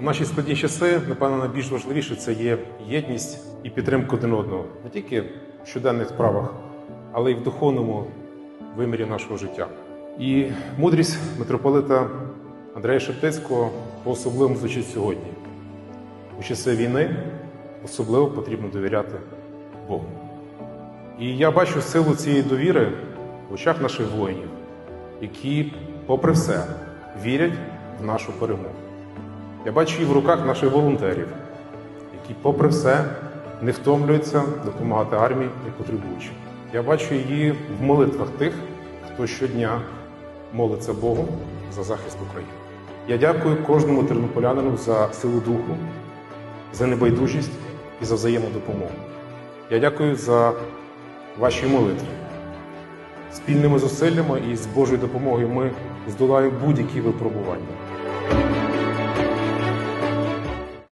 У наші складні часи, напевно, найбільш важливіше це є єдність і підтримка один одного не тільки в щоденних справах, але й в духовному вимірі нашого життя. І мудрість митрополита Андрея Шептицького по-особливому звучить сьогодні. У часи війни особливо потрібно довіряти Богу. І я бачу силу цієї довіри в очах наших воїнів, які, попри все, вірять в нашу перемогу. Я бачу її в руках наших волонтерів, які, попри все, не втомлюються допомагати армії і потребуючим. Я бачу її в молитвах тих, хто щодня молиться Богу за захист України. Я дякую кожному тернополянину за силу духу, за небайдужість і за взаємну допомогу. Я дякую за ваші молитви. Спільними зусиллями і з Божою допомогою ми здолаємо будь-які випробування.